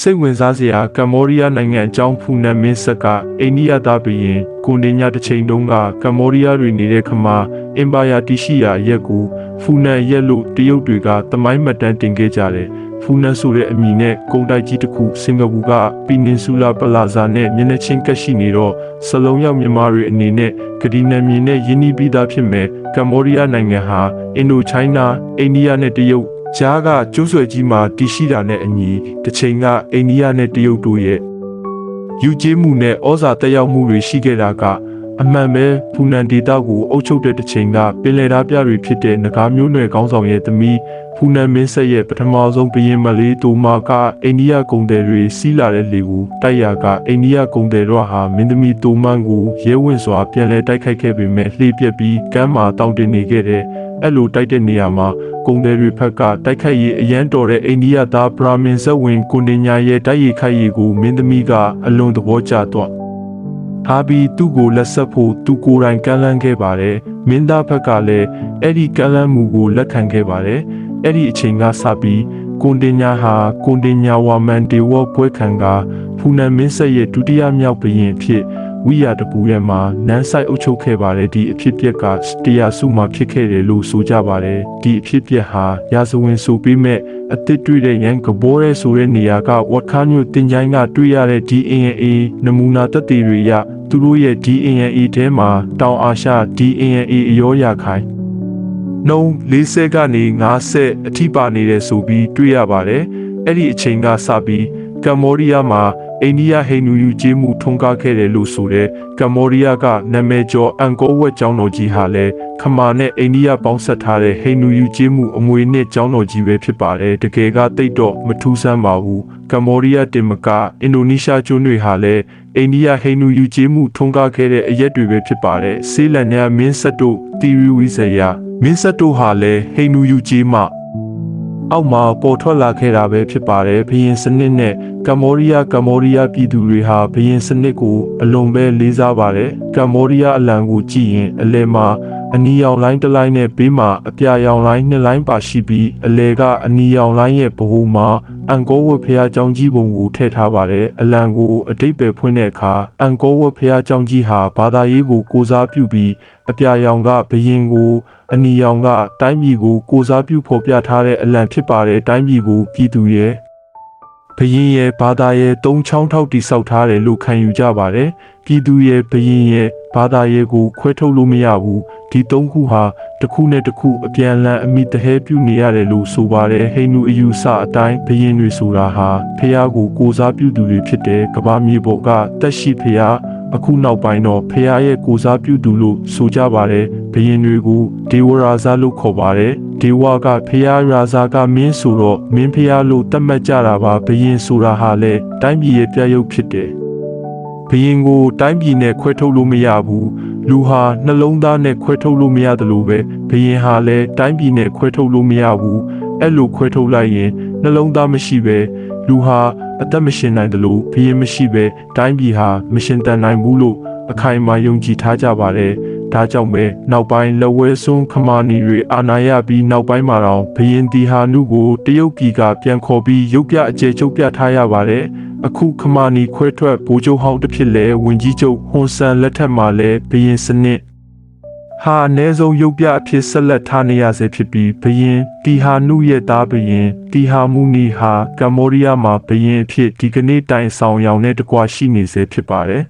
စိတ်ဝင်စားစရာကမ္ဘောဒီးယားနိုင်ငံအကြောင်းဖူနန်မင်းဆက်ကအိန္ဒိယသားဘုရင်ကိုနေညာတစ်ချိန်တုန်းကကမ္ဘောဒီးယားတွင်နေတဲ့ခမာအင်ပါယာတရှိရာရက်ကိုဖူနန်ရက်လို့တရုတ်တွေကသမိုင်းမှတ်တမ်းတင်ခဲ့ကြတယ်ဖူနန်ဆိုတဲ့အမည်နဲ့ကုန်တိုက်ကြီးတစ်ခုစင်ကာပူကပီနင်ဆူလာပလာဇာနဲ့မျက်နှာချင်းကပ်ရှိနေတော့စလုံးရောက်မြန်မာတွေအနေနဲ့ကဒီနယ်မြေနဲ့ယင်းနှီးပြီးသားဖြစ်မဲ့ကမ္ဘောဒီးယားနိုင်ငံဟာအင်ဒိုချိုင်းနာအိန္ဒိယနဲ့တရုတ် ဂျားကကျိုးဆွဲကြီးမှာတည်ရှိတာနဲ့အညီတစ်ချိန်ကအိန္ဒိယနဲ့တရုတ်တို့ရဲ့ယူကျေးမှုနဲ့ဩဇာတက်ရောက်မှုတွေရှိခဲ့တာက အမှန်ပဲဖူနန်ဒေတာကိုအုပ်ချုပ်တဲ့တစ်ချိန်ကပင်လယ်ဓာပြတွေဖြစ်တဲ့နဂါမျိုးနွယ်ကောင်းဆောင်ရဲ့သမီးဖူနန်မင်းဆက်ရဲ့ပထမဆုံးဘရင်မလေးတိုမာကအိန္ဒိယကုန်တယ်တွေစီးလာတဲ့လေကိုတိုက်ရာကအိန္ဒိယကုန်တယ်တို့ဟာမင်းသမီးတိုမန်ကိုရဲဝင့်စွာပြန်လည်တိုက်ခိုက်ခဲ့ပေမဲ့လှေပြက်ပြီးကမ်းမှာတောင်းတင်နေခဲ့တဲ့အဲ့လိုတိုက်တဲ့နေရာမှာကုန်တယ်တွေဖက်ကတိုက်ခိုက်ရေးအရန်တော်တဲ့အိန္ဒိယသားဘရာမင်ဇက်ဝင်ကိုနေညာရဲ့တိုက်ရိုက်ခိုက်ရေးကိုမင်းသမီးကအလွန်သဘောကျတော့ ထားပြီးသူ့ကိုလက်ဆက်ဖို့သူကိုယ်တိုင်ကမ်းလှမ်းခဲ့ပါတယ်။မင်းသားဘက်ကလည်းအဲ့ဒီကမ်းလှမ်းမှုကိုလက်ခံခဲ့ပါတယ်။အဲ့ဒီအချိန်ကစပြီးကွန်တင်ညာဟာကွန်တင်ညာဝါမန်ဒေဝပွဲခံကဖူနန်မင်းဆက်ရဲ့ဒုတိယမြောက်ဘရင်အဖြစ်ဝိရတပူရဲ့မှာနန်းဆိုင်အုပ်ချုပ်ခဲ့ပါတယ်ဒီအဖြစ်ပြက်ကတရားစုမှာဖြစ်ခဲ့တယ်လို့ဆိုကြပါတယ်ဒီအဖြစ်ပြက်ဟာရာဇဝင်ဆိုပြီးမဲ့အသစ်တွေ့တဲ့ရန်ကဘောရဲဆိုတဲ့နေရာကဝတ်ခါမျိုးတင်ချိုင်းကတွေ့ရတဲ့ DNA နမူနာသက်သေတွေရ သူတို့ရဲ့ DNA ထဲမှာတောင်အာရှ DNA အရောရခိုင်နှုံး40ကနေ50အထိပါနေတယ်ဆိုပြီးတွေ့ရပါတယ်အဲ့ဒီအချိန်ကစပြီးကမ္ဘောဒီးယားမှာ အိန္ဒိယဟိန္ဒူယူကျေးမှုထွန်းကားခဲ့တယ်လို့ဆိုတဲ့ကမ္ဘောဒီးယားကနာမည်ကျော်အန်ကောဝက်ကျောင်းတော်ကြီးဟာလည်းခမာနဲ့အိန္ဒိယပေါင်းဆက်ထားတဲ့ဟိန္ဒူယူကျေးမှုအမွေနှစ်ကျောင်းတော်ကြီးပဲဖြစ်ပါတယ်တကယ်ကတိတ်တော့မထူးဆန်းပါဘူးကမ္ဘောဒီးယားတင်မကအင်ဒိုနီးရှားကျွန်းတွေဟာလည်းအိန္ဒိယဟိန္ဒူယူကျေးမှုထွန်းကားခဲ့တဲ့အရက်တွေပဲဖြစ်ပါတယ်ဆေးလန်ညာမင်းဆက်တို့တီရီဝီဇယာမင်းဆက်တို့ဟာလည်းဟိန္ဒူယူကျေးမှအောက်မှာပေါ်ထွက်လာခဲ့တာပဲဖြစ်ပါတယ်ဘယင်စနစ်နဲ့ ကမ္ဘောဒီးယားကမ္ဘောဒီးယားပြည်သူတွေဟာဘယင်စနစ်ကိုအလွန်ပဲလေးစားပါတယ်ကမ္ဘောဒီးယားအလံကိုကြည့်ရင်အလဲမှာအနီရောင်လိုင်းတစ်လိုင်းနဲ့ဘေးမှာအပြာရောင်လိုင်းနှစ်လိုင်းပါရှိပြီးအလဲကအနီရောင်လိုင်းရဲ့ဗဟိုမှာအန်ကောဝတ်ဖျားကြောင်ကြီးပုံကိုထည့်ထားပါတယ်အလံကိုအတိတ်ပဲဖွင့်တဲ့အခါအန်ကောဝတ်ဖျားကြောင်ကြီးဟာဘာသာရေးကိုကိုစားပြုပြီးအပြာရောင်ကဘယင်ကိုအနီရောင်ကတိုင်းပြည်ကိုကိုစားပြုဖော်ပြထားတဲ့အလံဖြစ်ပါတယ်တိုင်းပြည်ကိုပြည်သူရဲ့ ဘရင်ရဲ့ဘာသာရဲ့သုံးချောင်းထောက်တိဆောက်ထားတယ်လို့ခံယူကြပါတယ်ပြည်သူရဲ့ဘရင်ရဲ့ဘာသာရဲ့ကိုခွဲထုတ်လို့မရဘူးဒီသုံးခုဟာတစ်ခုနဲ့တစ်ခုအပြန်အလှန်အမိတဟဲပြုနေရတယ်လို့ဆိုပါတယ်ဟိန္ဒူအယူဆအတိုင်းဘရင်တွေဆိုတာဟာဖះကိုကိုစားပြုသူတွေဖြစ်တယ်ကဘာမြေပေါ်ကတက်ရှိဖះအခုနောက်ပိုင်းတော့ဖះရဲ့ကိုစားပြုသူလို့ဆိုကြပါတယ်ဘရင်တွေကိုဒေဝရာဇလို့ခေါ်ပါတယ် ဒေဝကဖះရာဇကမင်းဆိုတော့မင်းဖះလို့တတ်မှတ်ကြတာပါဘရင်ဆိုတာဟာလေတိုင်းပြည်ရဲ့ပြရုပ်ဖြစ်တယ်ဘရင်ကိုတိုင်းပြည်နဲ့ခွဲထုတ်လို့မရဘူးလူဟာနှလုံးသားနဲ့ခွဲထုတ်လို့မရတယ်လို့ပဲဘရင်ဟာလည်းတိုင်းပြည်နဲ့ခွဲထုတ်လို့မရဘူးအဲ့လိုခွဲထုတ်လိုက်ရင်နှလုံးသားမရှိပဲလူဟာအသက်မရှင်နိုင်တယ်လို့ဘရင်မရှိပဲတိုင်းပြည်ဟာမရှင်တန်နိုင်ဘူးလို့အခိုင်အမာယုံကြည်ထားကြပါတယ် ဒါကြောင့်ပဲနောက်ပိုင်းလက်ဝဲစွန်းခမာနီတွေအာဏာရပြီးနောက်ပိုင်းမှာတော့ဘရင်တီဟာနုကိုတရုတ်ပြည်ကပြန်ခေါ်ပြီးရုပ်ပြအကျယ်ချုပ်ပြထားရပါတယ်အခုခမာနီခွဲထွက်ဗိုလ်ချုပ်ဟောင်းတစ်ဖြစ်လဲဝင်ကြီးချုပ်ဟွန်ဆန်လက်ထက်မှာလဲဘရင်စနစ်ဟာအ ਨੇ ဆုံးရုပ်ပြအဖြစ်ဆက်လက်ထားနေရဆဲဖြစ်ပြီးဘရင်တီဟာနုရဲ့သားဘရင်တီဟာမူနီဟာကမ္ဘောဒီးယားမှာဘရင်အဖြစ်ဒီကနေ့တိုင်ဆောင်ရောင်နဲ့တကွာရှိနေဆဲဖြစ်ပါတယ်